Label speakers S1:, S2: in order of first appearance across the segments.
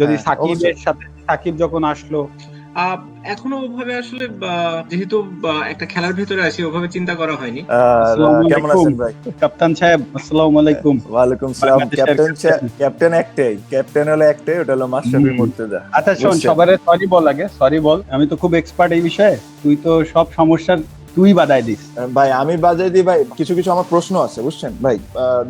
S1: যদি
S2: হ্যাঁ,
S1: সাকিবের সাথে সাকিব যখন আসলো
S3: এখনও ওভাবে আসলে যেহেতু একটা খেলার ভিতরে আছি ওভাবে চিন্তা করা হয়নি।
S2: কেমন আছেন ভাই?
S1: কাপ্তান সাহেব আসসালামু আলাইকুম।
S2: ওয়ালাইকুম সালাম। Captain
S1: captain.
S2: ক্যাপ্টেন একটাই। ক্যাপ্টেন হলো একটাই ওটা হলো মাশরাফি। মুর্তজা
S1: আচ্ছা শোন। সবারে সরি বল আগে সরি বল। আমি তো খুব এক্সপার্ট এই বিষয়ে। তুই তো সব সমস্যার তুই বাদায় দিস।
S2: ভাই আমি বাজাই দিই ভাই কিছু কিছু আমার প্রশ্ন আছে বুঝছেন? ভাই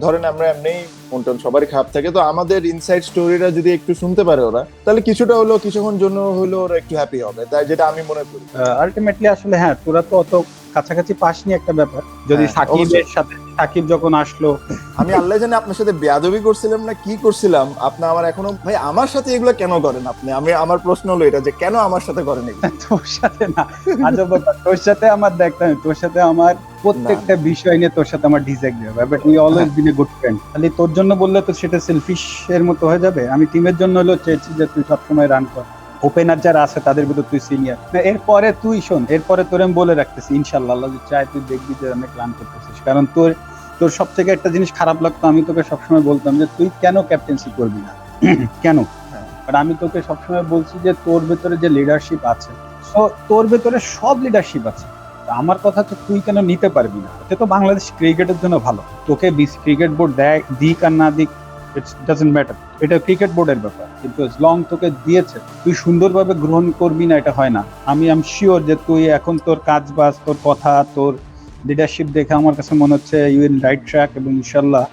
S2: ধরেন আমরা এমনি মন্টন সবারই খাপ থাকে তো আমাদের ইনসাইড স্টোরিটা যদি একটু শুনতে পারে ওরা তাহলে কিছুটা হলো কিছুক্ষণ জন্য হলো ওরা একটু হ্যাপি হবে তাই যেটা আমি মনে করি।
S1: আলটিমেটলি আসলে হ্যাঁ তোরা তো অত কাছাকাছি পাসনি একটা ব্যাপার। যদি
S2: হ্যাঁ,
S1: সাকিবের সাথে সাকিব যখন আসলো।
S2: আমি আল্লাহ জানে আপনার সাথে বেয়াদবি করছিলাম না কি করছিলাম। আপনি আমার এখনও ভাই আমার সাথে এগুলো কেন করেন আপনি? আমি আমার প্রশ্ন হলো এটা যে কেন আমার সাথে করেন
S1: তোর সাথে না। আজব ব্যাপার। তোর সাথে আমার দেখতে হবে তোর সাথে আমার প্রত্যেকটা বিষয় নিয়ে তোর সাথে আমার ডিসএগ্রি হবে। But we always been a good friend খালি তোর জন্য বললে তো সেটা সেলফিশ এর মতো হয়ে যাবে। আমি টিমের জন্য হলো চেয়েছি যে তুই সবসময় রান কর। ওপেনার যারা আছে তাদের ভিতর তুই সিনিয়র এরপরে তুই শোন এরপরে তোর আমি বলে রাখতেছি ইনশাল্লাহ আল্লাহ যদি তুই দেখবি যে অনেক রান করতেছিস। কারণ তোর তোর সব থেকে একটা জিনিস খারাপ লাগতো আমি তোকে সবসময় বলতাম যে তুই কেন ক্যাপ্টেন্সি করবি না? কেন?
S2: হ্যাঁ।
S1: আর আমি তোকে সবসময় বলছি যে তোর ভেতরে যে লিডারশিপ আছে সো তোর ভেতরে সব লিডারশিপ আছে। আমার কথা তো তুই কেন নিতে পারবি না? এটা তো বাংলাদেশ ক্রিকেটের জন্য ভালো। তোকে ক্রিকেট বোর্ড দেয় দিক আর না দিক ইটস ডাজেন্ট ম্যাটার এটা ক্রিকেট বোর্ডের ব্যাপার, কিন্তু লং তোকে দিয়েছে, তুই সুন্দরভাবে গ্রহণ করবি না, এটা হয় না। আমি আম শিওর যে তুই এখন তোর কাজ বাজ, তোর কথা, তোর লিডারশিপ দেখে আমার কাছে মনে হচ্ছে ইউ ইন রাইট ট্র্যাক এবং ইনশাল্লাহ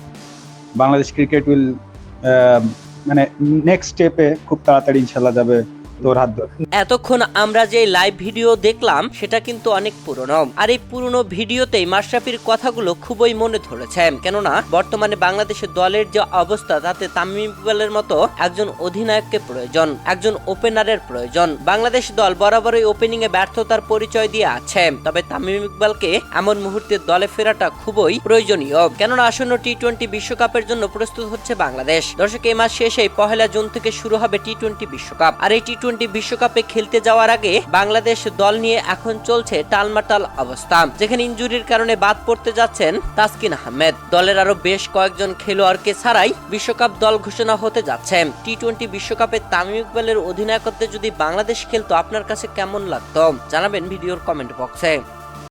S1: বাংলাদেশ ক্রিকেট উইল মানে নেক্সট স্টেপে খুব তাড়াতাড়ি ইনশাল্লাহ যাবে তোর হাত
S4: এতক্ষণ আমরা যে লাইভ ভিডিও দেখলাম, সেটা কিন্তু অনেক পুরনো। আর এই পুরনো ভিডিওতেই মাশরাফির কথাগুলো খুবই মনে ধরেছে। কেননা, বর্তমানে বাংলাদেশের দলের যে অবস্থা, তাতে তামিম ইকবালের মতো একজন অধিনায়ককে প্রয়োজন, একজন ওপেনারের প্রয়োজন। বাংলাদেশ দল বরাবরই ওপেনিং এ ব্যর্থতার পরিচয় দিয়ে আছে। তবে তামিম ইকবালকে এমন মুহূর্তে দলে ফেরাটা খুবই প্রয়োজনীয়। কেননা, আসন্ন টি টোয়েন্টি বিশ্বকাপের জন্য প্রস্তুত হচ্ছে বাংলাদেশ। দর্শক, এই মাস শেষে পহেলা জুন থেকে শুরু হবে টি টোয়েন্টি বিশ্বকাপ। আর এই টি টোয়েন্টি বিশ্বকাপে খেলতে যাওয়ার আগে বাংলাদেশ দল নিয়ে এখন চলছে টালমাটাল অবস্থা, যেখানে ইঞ্জুরির কারণে বাদ পড়তে যাচ্ছেন তাসকিন আহমেদ। দলের আরও বেশ কয়েকজন খেলোয়াড়কে ছাড়াই বিশ্বকাপ দল ঘোষণা হতে যাচ্ছে। টি টোয়েন্টি বিশ্বকাপে তামিম ইকবালের অধিনায়কত্বে যদি বাংলাদেশ খেলতো, আপনার কাছে কেমন লাগতো? জানাবেন ভিডিওর কমেন্ট বক্সে।